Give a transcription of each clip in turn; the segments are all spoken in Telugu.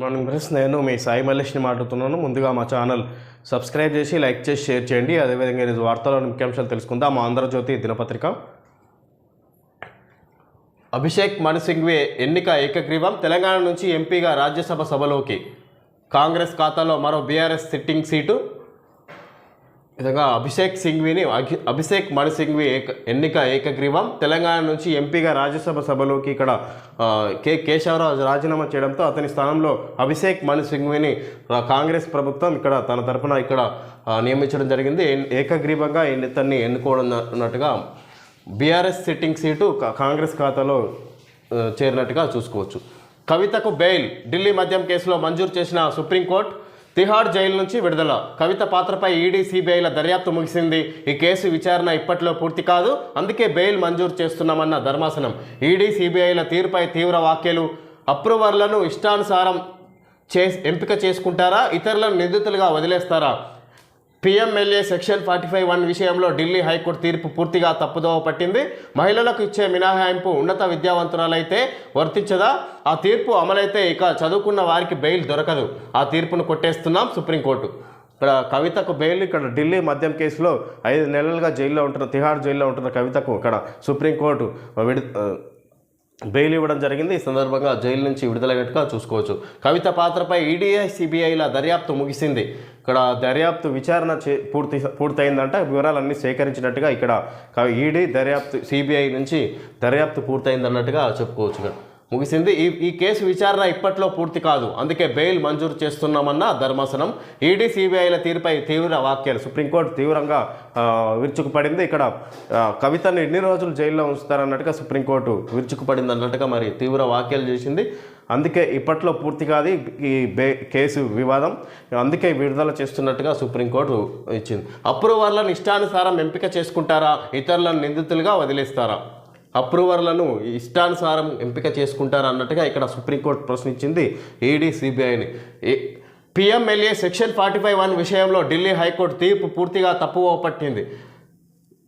మార్నింగ్ ఫ్రెండ్స్ నేను మీ సాయి మల్లేష్ని మాట్లాడుతున్నాను. ముందుగా మా ఛానల్ సబ్స్క్రైబ్ చేసి లైక్ చేసి షేర్ చేయండి. అదేవిధంగా ఈరోజు వార్తల్లో ముఖ్యాంశాలు తెలుసుకుందాం. మా ఆంధ్రజ్యోతి దినపత్రిక. అభిషేక్ మణిసింగ్వే ఎన్నిక ఏకగ్రీవం. తెలంగాణ నుంచి ఎంపీగా రాజ్యసభ సభలోకి. కాంగ్రెస్ ఖాతాలో మరో బీఆర్ఎస్ సిట్టింగ్ సీటు. విధంగా అభిషేక్ సింఘ్విని అభిషేక్ మణి సింఘ్వి ఏక ఎన్నిక ఏకగ్రీవం. తెలంగాణ నుంచి ఎంపీగా రాజ్యసభ సభలోకి ఇక్కడ కె కేశవరావు రాజీనామా చేయడంతో అతని స్థానంలో అభిషేక్ మణి సింఘ్విని కాంగ్రెస్ ప్రభుత్వం ఇక్కడ తన తరపున ఇక్కడ నియమించడం జరిగింది. ఏకగ్రీవంగా ఇతన్ని ఎన్నుకోవడం అన్నట్టుగా బీఆర్ఎస్ సిట్టింగ్ సీటు కాంగ్రెస్ ఖాతాలో చేరినట్టుగా చూసుకోవచ్చు. కవితకు బెయిల్. ఢిల్లీ మద్యం కేసులో మంజూరు చేసిన సుప్రీంకోర్టు తిహాడ్ జైలు నుంచి విడుదల. కవిత పాత్రపై ఈడీ సిబిఐల దర్యాప్తు ముగిసింది. ఈ కేసు విచారణ ఇప్పట్లో పూర్తి కాదు. అందుకే బెయిల్ మంజూరు చేస్తున్నామన్న ధర్మాసనం. ఈడీ సిబిఐల తీరుపై తీవ్ర వ్యాఖ్యలు. అప్రూవర్లను ఇష్టానుసారం చే ఎంపిక చేసుకుంటారా? ఇతరులను నిందితులుగా వదిలేస్తారా? PMLA section forty five one విషయంలో ఢిల్లీ హైకోర్టు తీర్పు పూర్తిగా తప్పుదోవ పట్టింది. మహిళలకు ఇచ్చే మినహాయింపు ఉన్నత విద్యావంతురాలైతే వర్తించదా? ఆ తీర్పు అమలైతే ఇక చదువుకున్న వారికి బెయిల్ దొరకదు. ఆ తీర్పును కొట్టేస్తున్నాం సుప్రీంకోర్టు. ఇక్కడ కవితకు బెయిల్ ఇక్కడ ఢిల్లీ మద్యం కేసులో ఐదు నెలలుగా జైల్లో ఉంటున్న తిహార్ జైల్లో ఉంటున్న కవితకు ఇక్కడ సుప్రీంకోర్టు విడు బెయిల్ ఇవ్వడం జరిగింది. ఈ సందర్భంగా జైలు నుంచి విడుదలైనట్టుగా చూసుకోవచ్చు. కవిత పాత్రపై ఈడీఐ సిబిఐల దర్యాప్తు ముగిసింది. ఇక్కడ దర్యాప్తు విచారణ చే పూర్తి పూర్తయిందంట. వివరాలన్నీ సేకరించినట్టుగా ఇక్కడ ఈడీ దర్యాప్తు సిబిఐ నుంచి దర్యాప్తు పూర్తయిందన్నట్టుగా చెప్పుకోవచ్చు ముగిసింది. ఈ ఈ కేసు విచారణ ఇప్పట్లో పూర్తి కాదు. అందుకే బెయిల్ మంజూరు చేస్తున్నామన్న ధర్మాసనం. ఈడీ సిబిఐల తీరుపై తీవ్ర వాక్యాలు సుప్రీంకోర్టు తీవ్రంగా విరుచుకుపడింది. ఇక్కడ కవితను ఎన్ని రోజులు జైల్లో ఉంచుతారన్నట్టుగా సుప్రీంకోర్టు విరుచుకుపడింది అన్నట్టుగా మరి తీవ్ర వాక్యాలు చేసింది. అందుకే ఇప్పట్లో పూర్తి కాదు ఈ బే కేసు వివాదం. అందుకే విడుదల చేస్తున్నట్టుగా సుప్రీంకోర్టు ఇచ్చింది. అప్రూవర్లను ఇష్టానుసారం ఎంపిక చేసుకుంటారా? ఇతరులను నిందితులుగా వదిలేస్తారా? అప్రూవర్లను ఇష్టానుసారం ఎంపిక చేసుకుంటారా అన్నట్టుగా ఇక్కడ సుప్రీంకోర్టు ప్రశ్నించింది ఈడీ సిబిఐని. PMLA section forty five one విషయంలో ఢిల్లీ హైకోర్టు తీర్పు పూర్తిగా తప్పువ పట్టింది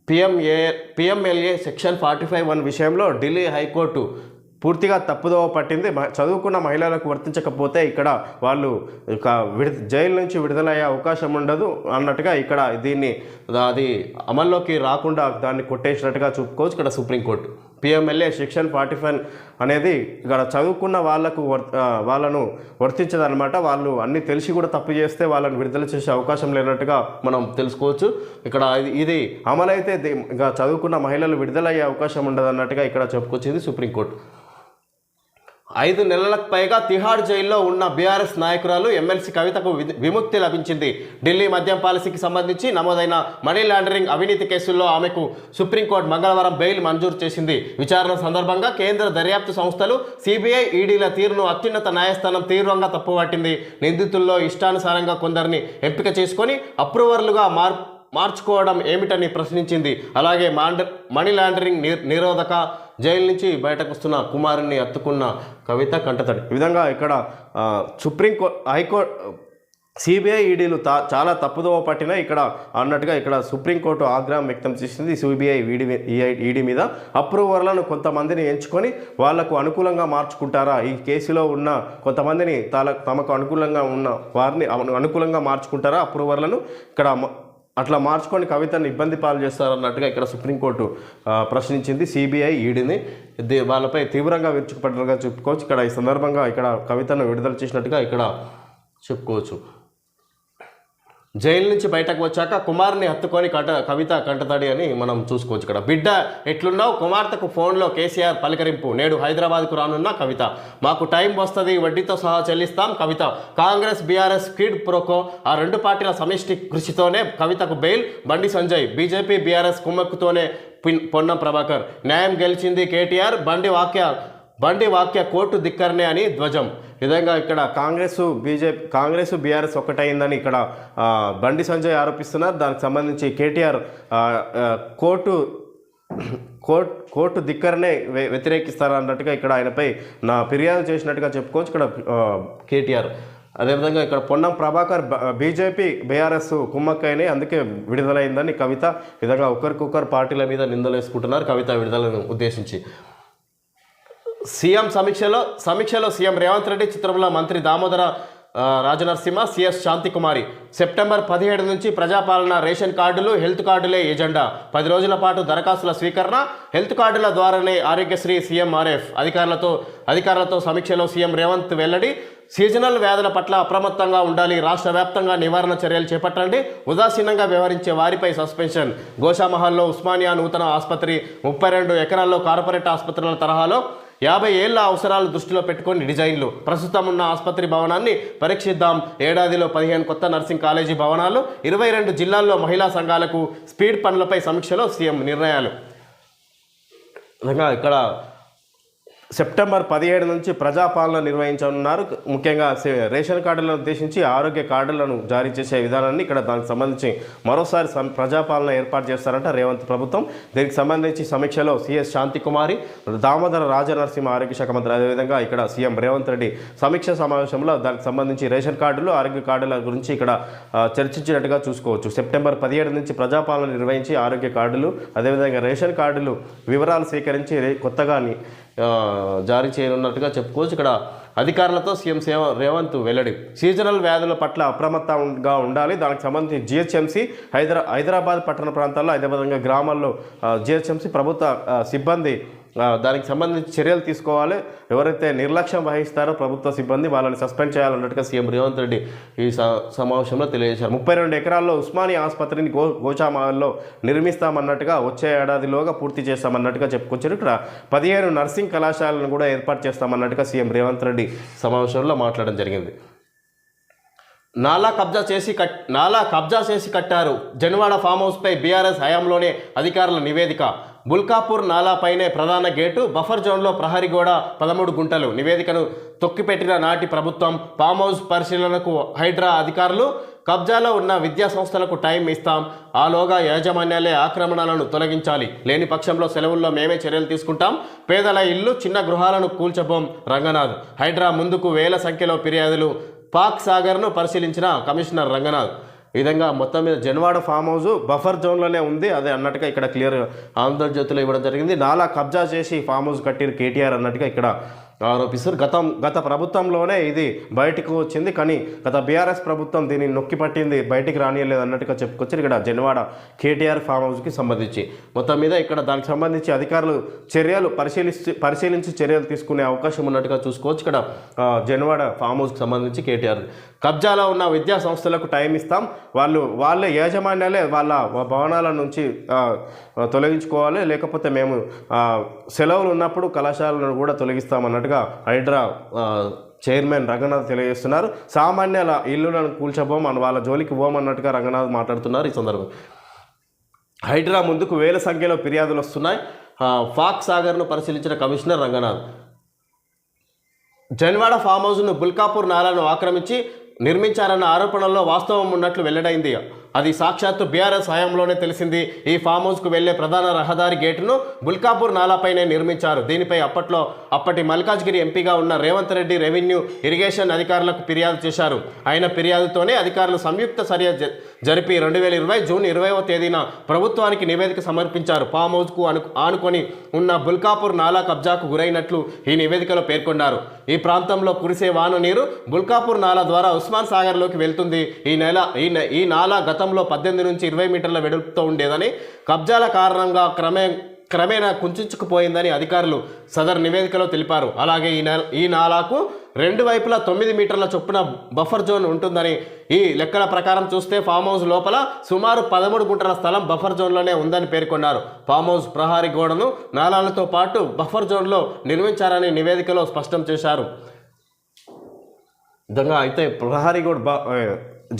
PMA PMLA section forty five one విషయంలో ఢిల్లీ హైకోర్టు పూర్తిగా తప్పుదోవ పట్టింది. చదువుకున్న మహిళలకు వర్తించకపోతే ఇక్కడ వాళ్ళు ఇక విడు జైలు నుంచి విడుదలయ్యే అవకాశం ఉండదు అన్నట్టుగా ఇక్కడ దీన్ని అది అమల్లోకి రాకుండా దాన్ని కొట్టేసినట్టుగా చూపుకోవచ్చు ఇక్కడ supreme court. PMLA section forty five అనేది ఇక్కడ చదువుకున్న వాళ్ళకు వర్ వాళ్ళను వర్తించదనమాట వాళ్ళు అన్ని తెలిసి కూడా తప్పు చేస్తే వాళ్ళని విడుదల చేసే అవకాశం లేనట్టుగా మనం తెలుసుకోవచ్చు. ఇక్కడ ఇది- అమలైతే ది- చదువుకున్న మహిళలు విడుదలయ్యే అవకాశం ఉండదు అన్నట్టుగా ఇక్కడ చెప్పుకొచ్చింది సుప్రీంకోర్టు. ఐదు నెలలకు పైగా తిహాడ్ జైల్లో ఉన్న బీఆర్ఎస్ నాయకురాలు ఎమ్మెల్సీ కవితకు వి- విముక్తి లభించింది. ఢిల్లీ మద్యం పాలసీకి సంబంధించి నమోదైన మనీ లాండరింగ్ అవినీతి కేసుల్లో ఆమెకు సుప్రీంకోర్టు మంగళవారం బెయిల్ మంజూరు చేసింది. విచారణ సందర్భంగా కేంద్ర దర్యాప్తు సంస్థలు సిబిఐ ఈడీల తీరును అత్యున్నత న్యాయస్థానం తీవ్రంగా తప్పుపట్టింది. నిందితుల్లో ఇష్టానుసారంగా కొందరిని ఎంపిక చేసుకొని అప్రూవర్లుగా మార్ మార్చుకోవడం ఏమిటని ప్రశ్నించింది. అలాగే మాండ మనీ లాండరింగ్ ని- నిరోధక జైలు నుంచి బయటకు వస్తున్న కుమారుని అత్తుకున్న కవిత కంటతడి. ఈ విధంగా ఇక్కడ సుప్రీం కో హైకోర్టు సిబిఐ ఈడీలు తా చాలా తప్పుదోవ పట్టిన ఇక్కడ అన్నట్టుగా ఇక్కడ సుప్రీంకోర్టు ఆగ్రహం వ్యక్తం చేసింది సిబిఐ ఈడీ ఈడీ మీద. అప్రూవర్లను కొంతమందిని ఎంచుకొని వాళ్ళకు అనుకూలంగా మార్చుకుంటారా? ఈ కేసులో ఉన్న కొంతమందిని తల తమకు అనుకూలంగా ఉన్న వారిని అనుకూలంగా మార్చుకుంటారా అప్రూవర్లను? ఇక్కడ అట్లా మార్చుకొని కవితను ఇబ్బంది పాలు చేస్తారన్నట్టుగా ఇక్కడ సుప్రీంకోర్టు ప్రశ్నించింది. సిబిఐ ఈడీని వాళ్ళపై తీవ్రంగా విరుచుకుపడ్డగా చెప్పుకోవచ్చు. ఇక్కడ ఈ సందర్భంగా ఇక్కడ కవితను విడుదల చేసినట్టుగా ఇక్కడ చెప్పుకోవచ్చు. జైలు నుంచి బయటకు వచ్చాక కుమార్ని హత్తుకొని కంట కవిత కంటతడి అని మనం చూసుకోవచ్చు ఇక్కడ. బిడ్డ ఎట్లున్నావు? కుమార్తెకు ఫోన్లో కేసీఆర్ పలకరింపు. నేడు హైదరాబాద్కు రానున్న కవిత. మాకు టైం వస్తుంది వడ్డీతో సహా చెల్లిస్తాం Kavitha. Congress BRS quid pro quo ఆ రెండు పార్టీల సమిష్టి కృషితోనే కవితకు bail Bandi Sanjay BJP BRS కుమ్మక్కుతోనే పిన్- పొన్నం ప్రభాకర్. న్యాయం గెలిచింది కేటీఆర్ బండి వాక్య బండి వాక్య కోర్టు దిక్కర్నే అని ధ్వజం. విధంగా ఇక్కడ కాంగ్రెస్ బీజేపీ కాంగ్రెస్ బీఆర్ఎస్ ఒకటైందని ఇక్కడ బండి సంజయ్ ఆరోపిస్తున్నారు. దానికి సంబంధించి కేటీఆర్ కోర్టు కోర్టు కోర్టు దిక్కరనే వ్యతిరేకిస్తారన్నట్టుగా ఇక్కడ ఆయనపై నా ఫిర్యాదు చేసినట్టుగా చెప్పుకోవచ్చు ఇక్కడ కేటీఆర్. అదేవిధంగా ఇక్కడ పొన్నం ప్రభాకర్ బీజేపీ బీఆర్ఎస్ కుమ్మక్కైనే అందుకే విడుదలైందని కవిత విధంగా ఒకరికొకరు పార్టీల మీద నిందలు వేసుకుంటున్నారు కవిత విడుదలను ఉద్దేశించి. సీఎం సమీక్షలో సమీక్షలో సీఎం రేవంత్ రెడ్డి చిత్రంలో మంత్రి దామోదర రాజనరసింహ సిఎస్ శాంతికుమారి. సెప్టెంబర్ పదిహేడు నుంచి ప్రజాపాలన రేషన్ కార్డులు హెల్త్ కార్డులే ఎజెండా. పది రోజుల పాటు దరఖాస్తుల స్వీకరణ హెల్త్ కార్డుల ద్వారానే ఆరోగ్యశ్రీ సీఎంఆర్ఎఫ్ అధికారులతో అధికారులతో సమీక్షలో సీఎం రేవంత్ వెల్లడి సీజనల్ వ్యాధుల పట్ల అప్రమత్తంగా ఉండాలి రాష్ట్ర వ్యాప్తంగా నివారణ చర్యలు చేపట్టండి ఉదాసీనంగా వ్యవహరించే వారిపై సస్పెన్షన్. గోషామహల్లో ఉస్మానియా నూతన ఆసుపత్రి ముప్పై రెండు ఎకరాల్లో కార్పొరేట్ ఆసుపత్రుల తరహాలో యాభై ఏళ్ళ అవసరాలు దృష్టిలో పెట్టుకొని డిజైన్లు ప్రస్తుతం ఉన్న ఆసుపత్రి భవనాన్ని పరీక్షిద్దాం. ఏడాదిలో పదిహేను కొత్త నర్సింగ్ కాలేజీ భవనాలు ఇరవై రెండు జిల్లాల్లో మహిళా సంఘాలకు స్పీడ్ పనులపై సమీక్షలో సీఎం నిర్ణయాలు. ఇక్కడ సెప్టెంబర్ పదిహేడు నుంచి ప్రజాపాలన నిర్వహించనున్నారు. ముఖ్యంగా రేషన్ కార్డులను ఉద్దేశించి ఆరోగ్య కార్డులను జారీ చేసే విధానాన్ని ఇక్కడ దానికి సంబంధించి మరోసారి సం- ప్రజాపాలన ఏర్పాటు చేస్తారంట రేవంత్ ప్రభుత్వం. దీనికి సంబంధించి సమీక్షలో సీఎస్ శాంతికుమారి దామోదర రాజనరసింహ ఆరోగ్య శాఖ మంత్రి అదేవిధంగా ఇక్కడ సీఎం రేవంత్ రెడ్డి సమీక్ష సమావేశంలో దానికి సంబంధించి రేషన్ కార్డులు ఆరోగ్య కార్డుల గురించి ఇక్కడ చర్చించినట్టుగా చూసుకోవచ్చు. సెప్టెంబర్ పదిహేడు నుంచి ప్రజాపాలన నిర్వహించి ఆరోగ్య కార్డులు అదేవిధంగా రేషన్ కార్డులు వివరాలు సేకరించి కొత్తగా జారీ చేయనున్నట్టుగా చెప్పుకోవచ్చు. ఇక్కడ అధికారులతో సీఎం సేవ రేవంత్ వెల్లడి. సీజనల్ వ్యాధుల పట్ల అప్రమత్తంగా ఉండాలి. దానికి సంబంధించి జిహెచ్ఎంసీ హైదరా హైదరాబాద్ పట్టణ ప్రాంతాల్లో అదేవిధంగా గ్రామాల్లో జిహెచ్ఎంసీ ప్రభుత్వ సిబ్బంది దానికి సంబంధించి చర్యలు తీసుకోవాలి. ఎవరైతే నిర్లక్ష్యం వహిస్తారో ప్రభుత్వ సిబ్బంది వాళ్ళని సస్పెండ్ చేయాలన్నట్టుగా సీఎం రేవంత్ రెడ్డి ఈ స- సమావేశంలో తెలియజేశారు. ముప్పై రెండు ఎకరాల్లో ఉస్మానియా ఆసుపత్రిని గో గోచామాల్లో నిర్మిస్తామన్నట్టుగా వచ్చే ఏడాదిలోగా పూర్తి చేస్తామన్నట్టుగా చెప్పుకొచ్చారు. ఇక్కడ పదిహేను నర్సింగ్ కళాశాలను కూడా ఏర్పాటు చేస్తామన్నట్టుగా సీఎం రేవంత్ రెడ్డి సమావేశంలో మాట్లాడడం జరిగింది. నాలా కబ్జా చేసి కట్ నాలా కబ్జా చేసి కట్టారు. జన్వాడ ఫామ్ హౌస్పై బీఆర్ఎస్ హయాంలోనే అధికారుల నివేదిక. బుల్కాపూర్ నాలాపైనే ప్రధాన గేటు బఫర్ జోన్లో ప్రహరీ గోడ పదమూడు గుంటలు. నివేదికను తొక్కిపెట్టిన నాటి ప్రభుత్వం ఫామ్ హౌస్ పరిశీలనకు హైడ్రా అధికారులు కబ్జాలో ఉన్న విద్యా సంస్థలకు టైం ఇస్తాం. ఆలోగా యాజమాన్యాలే ఆక్రమణలను తొలగించాలి. లేని పక్షంలో సెలవుల్లో మేమే చర్యలు తీసుకుంటాం. పేదల ఇల్లు చిన్న గృహాలను కూల్చబోం. రంగనాథ్ హైడ్రా ముందుకు వేల సంఖ్యలో ఫిర్యాదులు. పాక్ సాగర్ను పరిశీలించిన కమిషనర్ రంగనాథ్. ఈ విధంగా మొత్తం మీద జన్వాడ ఫామ్ హౌస్ బఫర్ జోన్లోనే ఉంది. అదే అన్నట్టుగా ఇక్కడ క్లియర్ ఆంధ్రజ్యోతిలో ఇవ్వడం జరిగింది. నాలా కబ్జా చేసి ఫామ్ హౌస్ కట్టిన కేటీఆర్ అన్నట్టుగా ఇక్కడ ఆరోపిస్తారు. గతం గత ప్రభుత్వంలోనే ఇది బయటకు వచ్చింది. కానీ గత బీఆర్ఎస్ ప్రభుత్వం దీన్ని నొక్కి పట్టింది. బయటికి రానియలేదు అన్నట్టుగా చెప్పుకొచ్చారు. ఇక్కడ జన్వాడ కేటీఆర్ ఫామ్ హౌస్కి సంబంధించి. మొత్తం మీద ఇక్కడ దానికి సంబంధించి అధికారులు చర్యలు పరిశీలించి పరిశీలించి చర్యలు తీసుకునే అవకాశం ఉన్నట్టుగా చూసుకోవచ్చు. ఇక్కడ జనవాడ జన్వాడ ఫామ్ హౌస్కి సంబంధించి కేటీఆర్. కబ్జాలో ఉన్న విద్యా సంస్థలకు టైం ఇస్తాం. వాళ్ళు వాళ్ళే యాజమాన్యాలే వాళ్ళ భవనాల నుంచి తొలగించుకోవాలి. లేకపోతే మేము సెలవులు ఉన్నప్పుడు కళాశాలను కూడా తొలగిస్తామన్నట్టుగా హైడ్రా చైర్మన్ రంగనాథ్ తెలియజేస్తున్నారు. సామాన్యుల ఇల్లులను కూల్చబోం అని వాళ్ళ జోలికి పోమన్నట్టుగా రంగనాథ్ మాట్లాడుతున్నారు ఈ సందర్భం. హైడ్రా ముందుకు వేల సంఖ్యలో ఫిర్యాదులు వస్తున్నాయి. ఫాక్ సాగర్ను పరిశీలించిన కమిషనర్ రంగనాథ్. జన్వాడ ఫామ్ హౌస్ను బుల్కాపూర్ నాలాను ఆక్రమించి నిర్మించారన్న ఆరోపణల్లో వాస్తవం ఉన్నట్లు వెల్లడైంది. అది సాక్షాత్తు బీఆర్ఎస్ హయాంలోనే తెలిసింది. ఈ ఫామ్ హౌస్కు వెళ్ళే ప్రధాన రహదారి గేటును బుల్కాపూర్ నాలాపైనే నిర్మించారు. దీనిపై అప్పట్లో అప్పటి మల్కాజ్గిరి ఎంపీగా ఉన్న రేవంత్ రెడ్డి రెవెన్యూ ఇరిగేషన్ అధికారులకు ఫిర్యాదు చేశారు. ఆయన ఫిర్యాదుతోనే అధికారులు సంయుక్త చర్య జ- జరిపి రెండు వేల ఇరవై జూన్ ఇరవైవ తేదీన ప్రభుత్వానికి నివేదిక సమర్పించారు. ఫామ్ హౌస్కు అను ఆనుకొని ఉన్న బుల్కాపూర్ నాలా కబ్జాకు గురైనట్లు ఈ నివేదికలో పేర్కొన్నారు. ఈ ప్రాంతంలో కురిసే వాన నీరు బుల్కాపూర్ నాలా ద్వారా ఉస్మాన్ సాగర్లోకి వెళ్తుంది. ఈ నెల ఈ ఈ నాలా గతంలో పద్దెనిమిది నుంచి ఇరవై మీటర్ల వెడల్పుతో ఉండేదని కబ్జాల కారణంగా క్రమే క్రమేణా కుంచుకుపోయిందని అధికారులు సదర్ నివేదికలో తెలిపారు. అలాగే ఈ నెల ఈ నాలాకు రెండు వైపులా తొమ్మిది మీటర్ల చొప్పున బఫర్ జోన్ ఉంటుందని ఈ లెక్కల ప్రకారం చూస్తే ఫామ్ హౌస్ లోపల సుమారు పదమూడు గుంటల స్థలం బఫర్ జోన్లోనే ఉందని పేర్కొన్నారు. ఫామ్ హౌస్ ప్రహారీ గోడను నాలాలతో పాటు బఫర్ జోన్లో నిర్మించారని నివేదికలో స్పష్టం చేశారు. విధంగా అయితే ప్రహారీ గోడ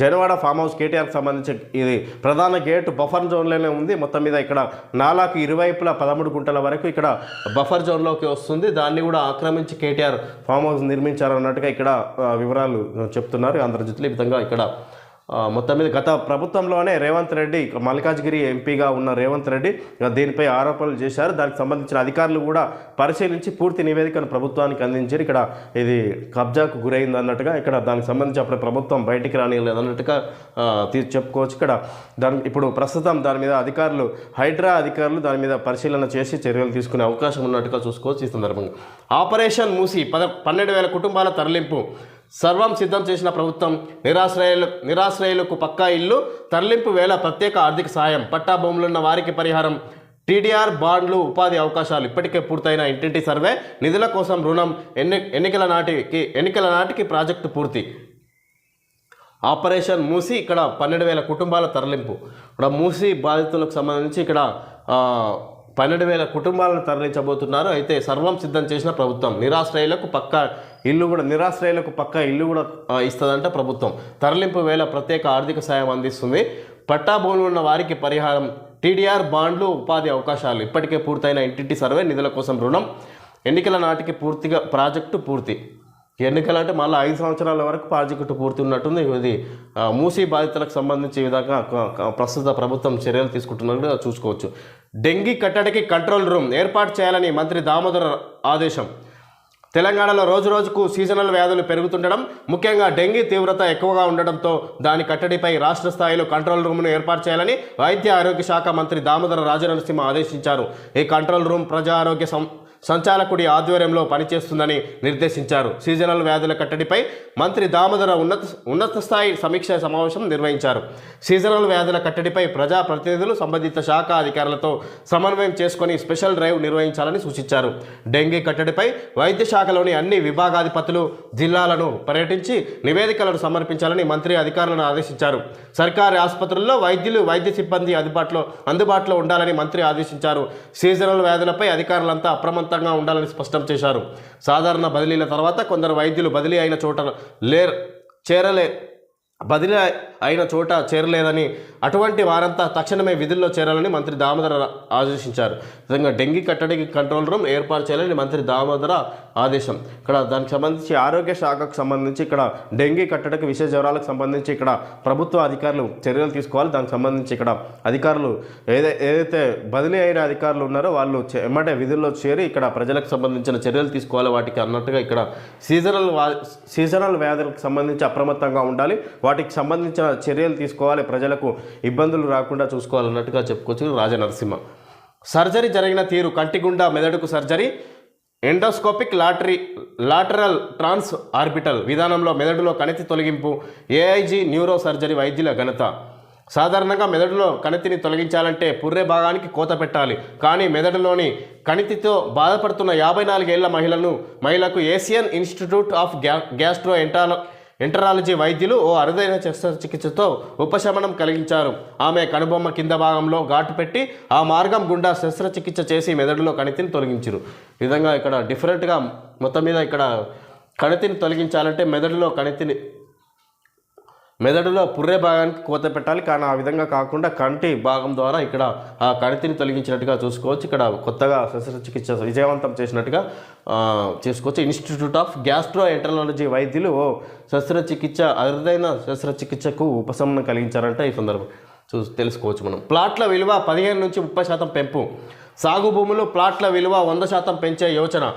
జనవాడ ఫామ్ హౌస్ కేటీఆర్కి సంబంధించి ఇది ప్రధాన గేట్ బఫర్ జోన్లోనే ఉంది. మొత్తం మీద ఇక్కడ నాలాకు ఇరువైపులా పదమూడు గుంటల వరకు ఇక్కడ బఫర్ జోన్లోకి వస్తుంది. దాన్ని కూడా ఆక్రమించి కేటీఆర్ ఫామ్ హౌస్ నిర్మించారన్నట్టుగా ఇక్కడ వివరాలు చెప్తున్నారు. ఆంధ్రజ్యోతిలో ఈ విధంగా ఇక్కడ మొత్తం మీద గత ప్రభుత్వంలోనే రేవంత్ రెడ్డి మల్కాజ్గిరి ఎంపీగా ఉన్న రేవంత్ రెడ్డి దీనిపై ఆరోపణలు చేశారు. దానికి సంబంధించిన అధికారులు కూడా పరిశీలించి పూర్తి నివేదికను ప్రభుత్వానికి అందించారు. ఇక్కడ ఇది కబ్జాకు గురైంది అన్నట్టుగా ఇక్కడ దానికి సంబంధించి అప్పుడు ప్రభుత్వం బయటికి రానియలేదు అన్నట్టుగా చెప్పుకోవచ్చు. ఇక్కడ దాని ఇప్పుడు ప్రస్తుతం దాని మీద అధికారులు హైడ్రా అధికారులు దాని మీద పరిశీలన చేసి చర్యలు తీసుకునే అవకాశం ఉన్నట్టుగా చూసుకోవచ్చు ఈ సందర్భంగా. ఆపరేషన్ మూసి పద పన్నెండు వేల కుటుంబాల తరలింపు సర్వం సిద్ధం చేసిన ప్రభుత్వం నిరాశ్రయులు నిరాశ్రయులకు పక్కా ఇల్లు తరలింపు వేళ ప్రత్యేక ఆర్థిక సాయం పట్టా భూములున్న వారికి పరిహారం టీడీఆర్ బాండ్లు ఉపాధి అవకాశాలు ఇప్పటికే పూర్తయిన ఇంటింటి సర్వే నిధుల కోసం రుణం ఎన్ని ఎన్నికల నాటికి ఎన్నికల నాటికి ప్రాజెక్టు పూర్తి. ఆపరేషన్ మూసి ఇక్కడ పన్నెండు వేల కుటుంబాల తరలింపు. ఇక్కడ మూసి బాధితులకు సంబంధించి ఇక్కడ పన్నెండు వేల కుటుంబాలను తరలించబోతున్నారు. అయితే సర్వం సిద్ధం చేసిన ప్రభుత్వం నిరాశ్రయులకు పక్కా ఇల్లు కూడా నిరాశ్రయులకు పక్క ఇల్లు కూడా ఇస్తుందంట ప్రభుత్వం. తరలింపు వేళ ప్రత్యేక ఆర్థిక సాయం అందిస్తుంది. పట్టా భూములు ఉన్న వారికి పరిహారం టీడీఆర్ బాండ్లు ఉపాధి అవకాశాలు ఇప్పటికే పూర్తయిన ఇంటింటి సర్వే నిధుల కోసం రుణం. ఎన్నికల నాటికి పూర్తిగా ప్రాజెక్టు పూర్తి. ఎన్నికలు అంటే మళ్ళీ ఐదు సంవత్సరాల వరకు ప్రాజెక్టు పూర్తి ఉన్నట్టుంది. ఇది మూసీ బాధితులకు సంబంధించి ఈ విధంగా ప్రస్తుత ప్రభుత్వం చర్యలు తీసుకుంటున్నట్టు చూసుకోవచ్చు. డెంగీ కట్టడికి కంట్రోల్ రూమ్ ఏర్పాటు చేయాలని మంత్రి దామోదర ఆదేశం. తెలంగాణలో రోజు రోజుకు సీజనల్ వ్యాధులు పెరుగుతుండడం ముఖ్యంగా డెంగీ తీవ్రత ఎక్కువగా ఉండడంతో దాని కట్టడిపై రాష్ట్ర స్థాయిలో కంట్రోల్ రూమ్ను ఏర్పాటు చేయాలని వైద్య ఆరోగ్య శాఖ మంత్రి దామోదర రాజనరసింహ ఆదేశించారు. ఈ కంట్రోల్ రూమ్ ప్రజా ఆరోగ్య సం సంచాలకుడి ఆధ్వర్యంలో పనిచేస్తుందని నిర్దేశించారు. సీజనల్ వ్యాధుల కట్టడిపై మంత్రి దామోదర ఉన్నత ఉన్నత స్థాయి సమీక్ష సమావేశం నిర్వహించారు. సీజనల్ వ్యాధుల కట్టడిపై ప్రజా ప్రతినిధులు సంబంధిత శాఖ అధికారులతో సమన్వయం చేసుకొని స్పెషల్ డ్రైవ్ నిర్వహించాలని సూచించారు. డెంగీ కట్టడిపై వైద్య శాఖలోని అన్ని విభాగాధిపతులు జిల్లాలను పర్యటించి నివేదికలను సమర్పించాలని మంత్రి అధికారులను ఆదేశించారు. సర్కారీ ఆసుపత్రుల్లో వైద్యులు వైద్య సిబ్బంది అందుబాటులో అందుబాటులో ఉండాలని మంత్రి ఆదేశించారు. సీజనల్ వ్యాధులపై అధికారులంతా సమర్థవంతంగా ఉండాలని స్పష్టం చేశారు. సాధారణ బదిలీల తర్వాత కొందరు వైద్యులు బదిలీ అయిన చోట లేర్ చేరలే బదిలీ అయిన చోట చేరలేదని అటువంటి వారంతా తక్షణమే విధుల్లో చేరాలని మంత్రి దామోదర ఆదేశించారు. విధంగా డెంగీ కట్టడికి కంట్రోల్ రూమ్ ఏర్పాటు చేయాలని మంత్రి దామోదర ఆదేశం. ఇక్కడ దానికి సంబంధించి ఆరోగ్య శాఖకు సంబంధించి ఇక్కడ డెంగీ కట్టడికి విషయ జ్వరాలకు సంబంధించి ఇక్కడ ప్రభుత్వ అధికారులు చర్యలు తీసుకోవాలి. దానికి సంబంధించి ఇక్కడ అధికారులు ఏదై ఏదైతే బదిలీ అయిన అధికారులు ఉన్నారో వాళ్ళు ఎమ్మటే విధుల్లో చేరి ఇక్కడ ప్రజలకు సంబంధించిన చర్యలు తీసుకోవాలి. వాటికి అన్నట్టుగా ఇక్కడ సీజనల్ సీజనల్ వ్యాధులకు సంబంధించి అప్రమత్తంగా ఉండాలి. వాటికి సంబంధించిన చర్యలు తీసుకోవాలి. ప్రజలకు ఇబ్బందులు రాకుండా చూసుకోవాలన్నట్టుగా చెప్పుకోవచ్చు రాజనరసింహ. సర్జరీ జరిగిన తీరు కంటిగుండా మెదడుకు surgery endoscopic lottery lateral trans orbital విధానంలో మెదడులో కణితి తొలగింపు ఏఐజీ న్యూరో సర్జరీ వైద్యుల ఘనత. సాధారణంగా మెదడులో కణితిని తొలగించాలంటే పుర్రె భాగానికి కోత పెట్టాలి. కానీ మెదడులోని కణితితో బాధపడుతున్న యాభై నాలుగేళ్ళ మహిళను మహిళకు ఏసియన్ ఇన్స్టిట్యూట్ ఆఫ్ గ్యా గ్యాస్ట్రో ఎంటాల ఎంటరాలజీ వైద్యులు ఓ అరుదైన శస్త్రచికిత్సతో ఉపశమనం కలిగించారు. ఆమె కనుబొమ్మ కింద భాగంలో ఘాటు పెట్టి ఆ మార్గం గుండా శస్త్రచికిత్స చేసి మెదడులో కణితిని తొలగించారు. ఈ విధంగా ఇక్కడ డిఫరెంట్గా మొత్తం మీద ఇక్కడ కణితిని తొలగించాలంటే మెదడులో కణితిని మెదడులో పుర్రె భాగానికి కోత పెట్టాలి. కానీ ఆ విధంగా కాకుండా కంటి భాగం ద్వారా ఇక్కడ ఆ కణితిని తొలగించినట్టుగా చూసుకోవచ్చు. ఇక్కడ కొత్తగా శస్త్రచికిత్స విజయవంతం చేసినట్టుగా చేసుకోవచ్చు. ఇన్స్టిట్యూట్ ఆఫ్ గ్యాస్ట్రో ఎంటరాలజీ వైద్యులు ఓ శస్త్రచికిత్స అరుదైన శస్త్రచికిత్సకు ఉపశమనం కలిగించారంటే. ఈ సందర్భం చూ తెలుసుకోవచ్చు మనం. ప్లాట్ల విలువ పదిహేను నుంచి ముప్పై శాతం పెంపు. సాగు భూములు ప్లాట్ల విలువ వంద శాతం పెంచే యోచన.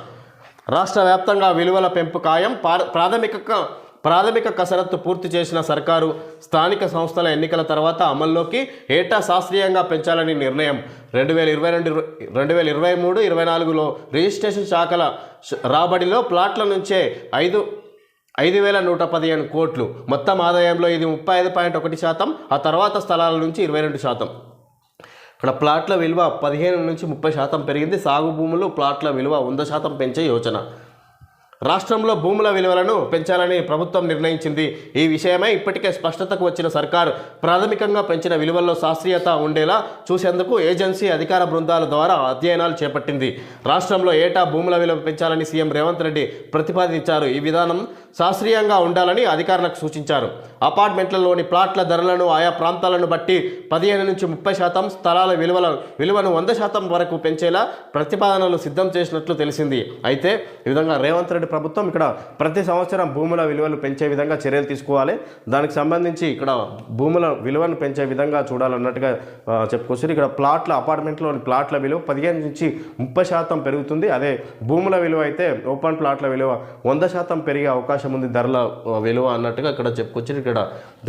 రాష్ట్ర వ్యాప్తంగా విలువల పెంపు ఖాయం. పార- ప్రాథమిక ప్రాథమిక కసరత్తు పూర్తి చేసిన సర్కారు స్థానిక సంస్థల ఎన్నికల తర్వాత అమల్లోకి ఏటా శాస్త్రీయంగా పెంచాలని నిర్ణయం. రెండు వేల ఇరవై రెండు రెండు వేల ఇరవై మూడు ఇరవై నాలుగులో రిజిస్ట్రేషన్ శాఖల రాబడిలో ప్లాట్ల నుంచే ఐదు ఐదు వేల నూట పదిహేను కోట్లు. మొత్తం ఆదాయంలో ఇది ముప్పై ఐదు పాయింట్ ఒకటి శాతం ఆ తర్వాత స్థలాల నుంచి ఇరవై రెండు శాతం. ఇక్కడ ప్లాట్ల విలువ పదిహేను నుంచి ముప్పై శాతం పెరిగింది. సాగు భూములు ప్లాట్ల విలువ వంద శాతం పెంచే యోచన. రాష్ట్రంలో భూముల విలువలను పెంచాలని ప్రభుత్వం నిర్ణయించింది. ఈ విషయమై ఇప్పటికే స్పష్టతకు వచ్చిన సర్కారు ప్రాథమికంగా పెంచిన విలువల్లో శాస్త్రీయత ఉండేలా చూసేందుకు ఏజెన్సీ అధికార బృందాల ద్వారా అధ్యయనాలు చేపట్టింది. రాష్ట్రంలో ఏటా భూముల విలువ పెంచాలని సీఎం రేవంత్ రెడ్డి ప్రతిపాదించారు. ఈ విధానం శాస్త్రీయంగా ఉండాలని అధికారులకు సూచించారు. అపార్ట్మెంట్లలోని ప్లాట్ల ధరలను ఆయా ప్రాంతాలను బట్టి పదిహేను నుంచి ముప్పై శాతం స్థలాల విలువల విలువను వంద శాతం వరకు పెంచేలా ప్రతిపాదనలు సిద్ధం చేసినట్లు తెలిసింది. అయితే ఈ విధంగా రేవంత్ రెడ్డి ప్రభుత్వం ఇక్కడ ప్రతి సంవత్సరం భూముల విలువలు పెంచే విధంగా చర్యలు తీసుకోవాలి. దానికి సంబంధించి ఇక్కడ భూముల విలువను పెంచే విధంగా చూడాలన్నట్టుగా చెప్పుకోవచ్చు చెప్పుకొచ్చారు. ఇక్కడ ప్లాట్ల అపార్ట్మెంట్లోని ప్లాట్ల విలువ పదిహేను నుంచి ముప్పై శాతం పెరుగుతుంది. అదే భూముల విలువ అయితే ఓపెన్ ప్లాట్ల విలువ వంద శాతం పెరిగే అవకాశం ఉంది ధరల విలువ అన్నట్టుగా ఇక్కడ చెప్పుకొచ్చారు. ఇక్కడ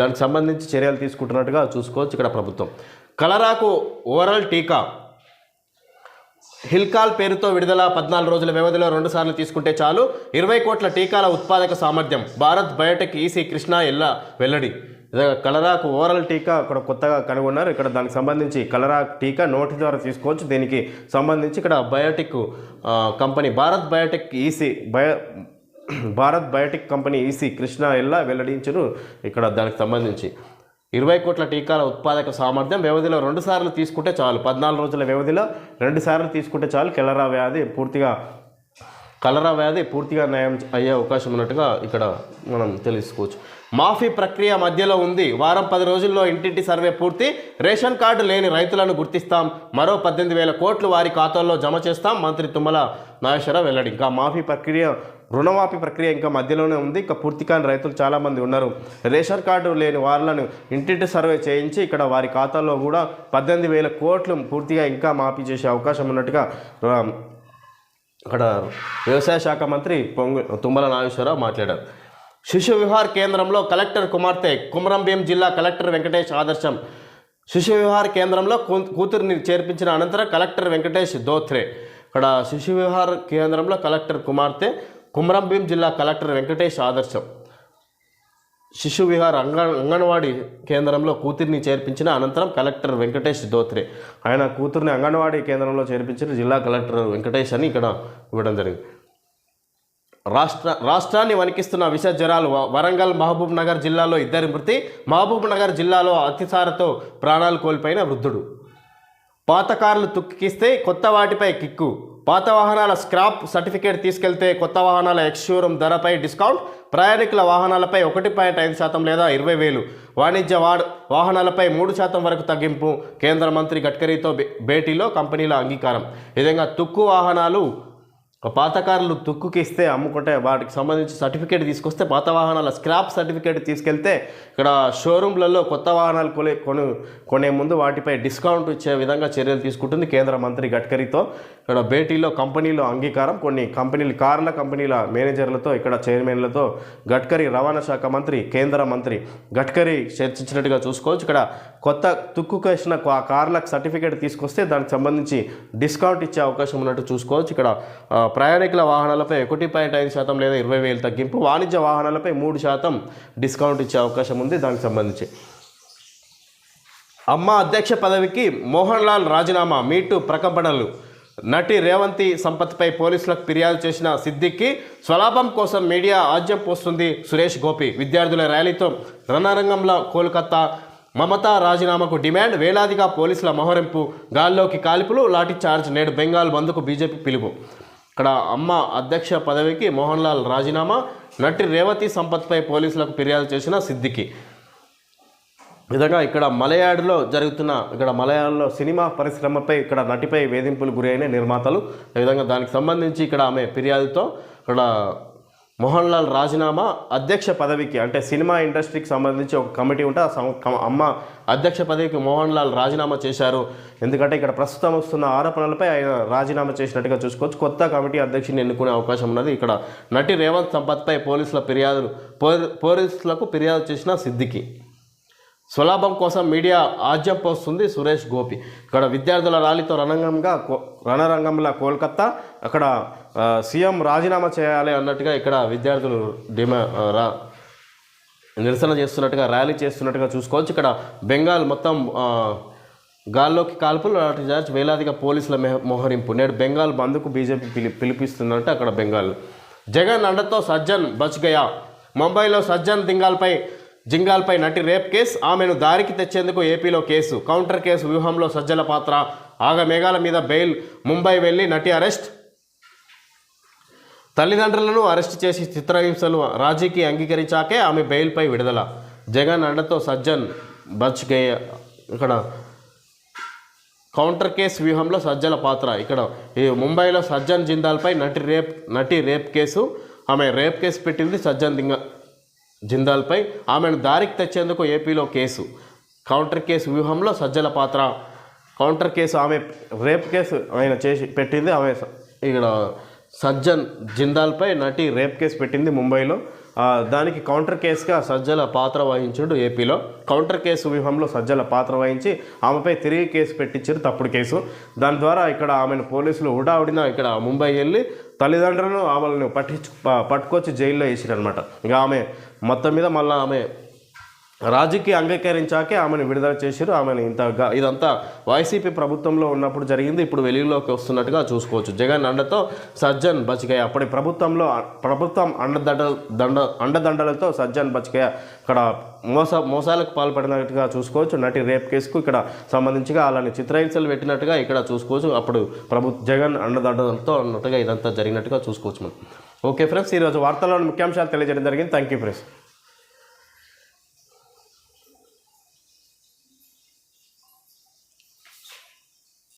దానికి సంబంధించి చర్యలు తీసుకుంటున్నట్టుగా చూసుకోవచ్చు ఇక్కడ ప్రభుత్వం. కలరాకు ఓవరాల్ టీకా హిల్కాల్ పేరుతో విడుదల పద్నాలుగు రోజుల వ్యవధిలో రెండు సార్లు తీసుకుంటే చాలు. ఇరవై కోట్ల టీకాల ఉత్పాదక సామర్థ్యం. భారత్ బయోటెక్ ఈసీ కృష్ణ ఇల్లా వెల్లడి. కలరాకు ఓరల్ టీకా ఇక్కడ కొత్తగా కనుగొన్నారు. ఇక్కడ దానికి సంబంధించి కలరా టీకా నోటి ద్వారా తీసుకోవచ్చు. దీనికి సంబంధించి ఇక్కడ బయోటెక్ కంపెనీ భారత్ బయోటెక్ ఈసీ బయో భారత్ బయోటెక్ కంపెనీ ఈసీ కృష్ణ ఎల్లా వెల్లడించను. ఇక్కడ దానికి సంబంధించి ఇరవై కోట్ల టీకాల ఉత్పాదక సామర్థ్యం వ్యవధిలో రెండు సార్లు తీసుకుంటే చాలు. పద్నాలుగు రోజుల వ్యవధిలో రెండు సార్లు తీసుకుంటే చాలు. కెలరా వ్యాధి పూర్తిగా కలరా వ్యాధి పూర్తిగా నయం అయ్యే అవకాశం ఉన్నట్టుగా ఇక్కడ మనం తెలుసుకోవచ్చు. మాఫీ ప్రక్రియ మధ్యలో ఉంది. వారం పది రోజుల్లో ఇంటింటి సర్వే పూర్తి. రేషన్ కార్డు లేని రైతులను గుర్తిస్తాం. మరో పద్దెనిమిది వేల కోట్లు వారి ఖాతాల్లో జమ చేస్తాం. మంత్రి తుమ్మల నాగేశ్వరరావు వెల్లడి. ఇంకా మాఫీ ప్రక్రియ రుణమాఫీ ప్రక్రియ ఇంకా మధ్యలోనే ఉంది. ఇంకా పూర్తి కాని రైతులు చాలామంది ఉన్నారు. రేషన్ కార్డు లేని వాళ్ళను ఇంటింటి సర్వే చేయించి ఇక్కడ వారి ఖాతాల్లో కూడా పద్దెనిమిది వేల కోట్లు పూర్తిగా ఇంకా మాఫీ చేసే అవకాశం ఉన్నట్టుగా అక్కడ వ్యవసాయ శాఖ మంత్రి పొంగు తుమ్మల నాగేశ్వరరావు మాట్లాడారు. శిశు విహార్ కేంద్రంలో కలెక్టర్ కుమార్తె కుమరంభీం జిల్లా కలెక్టర్ వెంకటేష్ ఆదర్శం. శిశు విహార్ కేంద్రంలో కూతురిని చేర్పించిన అనంతరం కలెక్టర్ వెంకటేష్ దోత్రే ఇక్కడ శిశు విహార్ కేంద్రంలో కలెక్టర్ కుమార్తె కుమరంభీం జిల్లా కలెక్టర్ వెంకటేష్ ఆదర్శం. శిశు విహార్ అంగ అంగన్వాడీ కేంద్రంలో కూతురిని చేర్పించిన అనంతరం కలెక్టర్ వెంకటేష్ దోత్రే ఆయన కూతుర్ని అంగన్వాడీ కేంద్రంలో చేర్పించిన జిల్లా కలెక్టర్ వెంకటేష్ అని ఇక్కడ ఇవ్వడం జరిగింది. రాష్ట్ర రాష్ట్రాన్ని వణికిస్తున్న విష జ్వరాలు వ- వరంగల్ మహబూబ్ నగర్ జిల్లాలో ఇద్దరి మృతి మహబూబ్ నగర్ జిల్లాలో అతిసారతో ప్రాణాలు కోల్పోయిన వృద్ధుడు. పాత కార్లు తుక్కిస్తే కొత్త వాటిపై కిక్కు. పాత వాహనాల స్క్రాప్ సర్టిఫికేట్ తీసుకెళ్తే కొత్త వాహనాల ఎక్స్షోరూమ్ ధరపై డిస్కౌంట్? ప్రయాణికుల వాహనాలపై ఒకటి పాయింట్ ఐదు శాతం లేదా ఇరవై వేలు. వాణిజ్య వాడ్ వాహనాలపై మూడు శాతం వరకు తగ్గింపు కేంద్ర మంత్రి గడ్కరీతో భేటీలో కంపెనీల అంగీకారం. ఈ విధంగా తుక్కు వాహనాలు ఒక పాతకారులు తుక్కుకి ఇస్తే అమ్ముకుంటే వాటికి సంబంధించి సర్టిఫికేట్ తీసుకొస్తే పాత వాహనాల స్క్రాప్ సర్టిఫికేట్ తీసుకెళ్తే ఇక్కడ షోరూమ్లలో కొత్త వాహనాలు కొనే కొను కొనే ముందు వాటిపై డిస్కౌంట్ ఇచ్చే విధంగా చర్యలు తీసుకుంటుంది కేంద్ర మంత్రి గడ్కరీతో. ఇక్కడ భేటీలో కంపెనీలో అంగీకారం. కొన్ని కంపెనీలు కార్ల కంపెనీల మేనేజర్లతో ఇక్కడ చైర్మన్లతో గడ్కరీ రవాణా శాఖ మంత్రి కేంద్ర మంత్రి గడ్కరీ చర్చించినట్టుగా చూసుకోవచ్చు. ఇక్కడ కొత్త తుక్కుకు వేసిన ఆ కార్లకు సర్టిఫికేట్ తీసుకొస్తే దానికి సంబంధించి డిస్కౌంట్ ఇచ్చే అవకాశం ఉన్నట్టు చూసుకోవచ్చు. ఇక్కడ ప్రయాణికుల వాహనాలపై ఒకటి పాయింట్ ఐదు శాతం లేదా ఇరవై వేలు తగ్గింపు వాణిజ్య వాహనాలపై మూడు శాతం డిస్కౌంట్ ఇచ్చే అవకాశం ఉంది దానికి సంబంధించి. అమ్మ అధ్యక్ష పదవికి మోహన్ లాల్ రాజీనామా మీటు ప్రకంపనలు నటి రేవంతి సంపత్పై పోలీసులకు ఫిర్యాదు చేసిన సిద్దిక్కి స్వలాభం కోసం మీడియా ఆజ్యం పోస్తుంది సురేష్ గోపి. విద్యార్థుల ర్యాలీతో రణరంగంలో కోల్కతా మమతా రాజీనామాకు డిమాండ్ వేలాదిగా పోలీసుల మోహరింపు గాల్లోకి కాల్పులు లాఠీచార్జ్ నేడు బెంగాల్ బంద్కు బీజేపీ పిలుపు. ఇక్కడ అమ్మ అధ్యక్ష పదవికి మోహన్ లాల్ రాజీనామా నటి రేవతి సంపత్పై పోలీసులకు ఫిర్యాదు చేసిన సిద్దికి. విధంగా ఇక్కడ మలయాడులో జరుగుతున్న ఇక్కడ మలయాళంలో సినిమా పరిశ్రమపై ఇక్కడ నటిపై వేధింపులు గురైన నిర్మాతలు. ఈ విధంగా దానికి సంబంధించి ఇక్కడ ఆమె ఫిర్యాదుతో ఇక్కడ మోహన్ లాల్ రాజీనామా అధ్యక్ష పదవికి అంటే సినిమా ఇండస్ట్రీకి సంబంధించి ఒక కమిటీ ఉంటే ఆ అమ్మ అధ్యక్ష పదవికి మోహన్ లాల్ రాజీనామా చేశారు. ఎందుకంటే ఇక్కడ ప్రస్తుతం వస్తున్న ఆరోపణలపై ఆయన రాజీనామా చేసినట్టుగా చూసుకోవచ్చు. కొత్త కమిటీ అధ్యక్షుని ఎన్నుకునే అవకాశం ఉన్నది. ఇక్కడ నటి రేవంత్ సంపత్పై పోలీసుల ఫిర్యాదులు పో- పోలీసులకు ఫిర్యాదు చేసిన సిద్దికి. స్వలాభం కోసం మీడియా ఆజ్యం పోస్తుంది సురేష్ గోపి. ఇక్కడ విద్యార్థుల ర్యాలీతో రణరంగంగా కో- రణరంగంలో కోల్కత్తా అక్కడ సీఎం రాజీనామా చేయాలి అన్నట్టుగా ఇక్కడ విద్యార్థులు డిమా రా నిరసన చేస్తున్నట్టుగా ర్యాలీ చేస్తున్నట్టుగా చూసుకోవచ్చు. ఇక్కడ బెంగాల్ మొత్తం గాల్లోకి కాల్పులు లాఠీ చార్జ్ వేలాదిగా పోలీసుల మెహ- మోహరింపు. నేడు బెంగాల్ బంద్కు బీజేపీ పిలి పిలిపిస్తుందంటే అక్కడ బెంగాల్. జగన్ అండతో సజ్జన్ బచ్గయా ముంబైలో సజ్జన్ దింగాల్పై జింగాల్పై నటి రేప్ కేసు. ఆమెను దారికి తెచ్చేందుకు ఏపీలో కేసు. కౌంటర్ కేసు వ్యూహంలో సజ్జల పాత్ర. ఆగమేఘాల మీద బెయిల్. ముంబై వెళ్ళి నటి అరెస్ట్. తల్లిదండ్రులను అరెస్ట్ చేసి చిత్రహింసలు రాజీకి అంగీకరించాకే ఆమె బెయిల్పై విడుదల. జగన్ అండతో సజ్జన్ బచ్ గయ ఇక్కడ కౌంటర్ కేసు వ్యూహంలో సజ్జల పాత్ర. ఇక్కడ ఈ ముంబైలో సజ్జన్ జిందాల్పై నటి రేప్ నటి రేప్ కేసు ఆమె రేప్ కేసు పెట్టింది సజ్జన్ దింగ జిందాల్పై. ఆమెను దారికి తెచ్చేందుకు ఏపీలో కేసు. కౌంటర్ కేసు వ్యూహంలో సజ్జల పాత్ర. కౌంటర్ కేసు ఆమె రేప్ కేసు ఆయన చేసి పెట్టింది. ఆమె ఇక్కడ సజ్జన్ జిందాల్పై నటి రేప్ కేసు పెట్టింది ముంబైలో. దానికి కౌంటర్ కేసుగా సజ్జల పాత్ర వహించుడు ఏపీలో. కౌంటర్ కేసు వ్యూహంలో సజ్జల పాత్ర వహించి ఆమెపై తిరిగి కేసు పెట్టించారు తప్పుడు కేసు. దాని ద్వారా ఇక్కడ ఆమెను పోలీసులు ఉడావుడిన ఇక్కడ ముంబై వెళ్ళి తల్లిదండ్రులను ఆమెను పట్టించు పట్టుకొచ్చి జైల్లో వేసిరనమాట ఇక ఇంకా ఆమె మొత్తం మీద మళ్ళీ ఆమె రాజుకి అంగీకరించాకే ఆమెను విడుదల చేశారు. ఆమెను ఇంత ఇదంతా వైసీపీ ప్రభుత్వంలో ఉన్నప్పుడు జరిగింది. ఇప్పుడు వెలుగులోకి వస్తున్నట్టుగా చూసుకోవచ్చు. జగన్ అండతో సజ్జన్ బచికయ్య అప్పటి ప్రభుత్వంలో ప్రభుత్వం అండదండ దండ అండదండలతో సజ్జన్ బచికయ్య ఇక్కడ మోస మోసాలకు పాల్పడినట్టుగా చూసుకోవచ్చు. నటి రేప్ కేసుకు ఇక్కడ సంబంధించిగా అలానే చిత్రహింసలు పెట్టినట్టుగా ఇక్కడ చూసుకోవచ్చు. అప్పుడు ప్రభు జగన్ అండదండలతో అన్నట్టుగా ఇదంతా జరిగినట్టుగా చూసుకోవచ్చు మనం. ఓకే ఫ్రెండ్స్ ఈరోజు వార్తల్లోని ముఖ్యాంశాలు తెలియజేయడం జరిగింది. Thank you friends.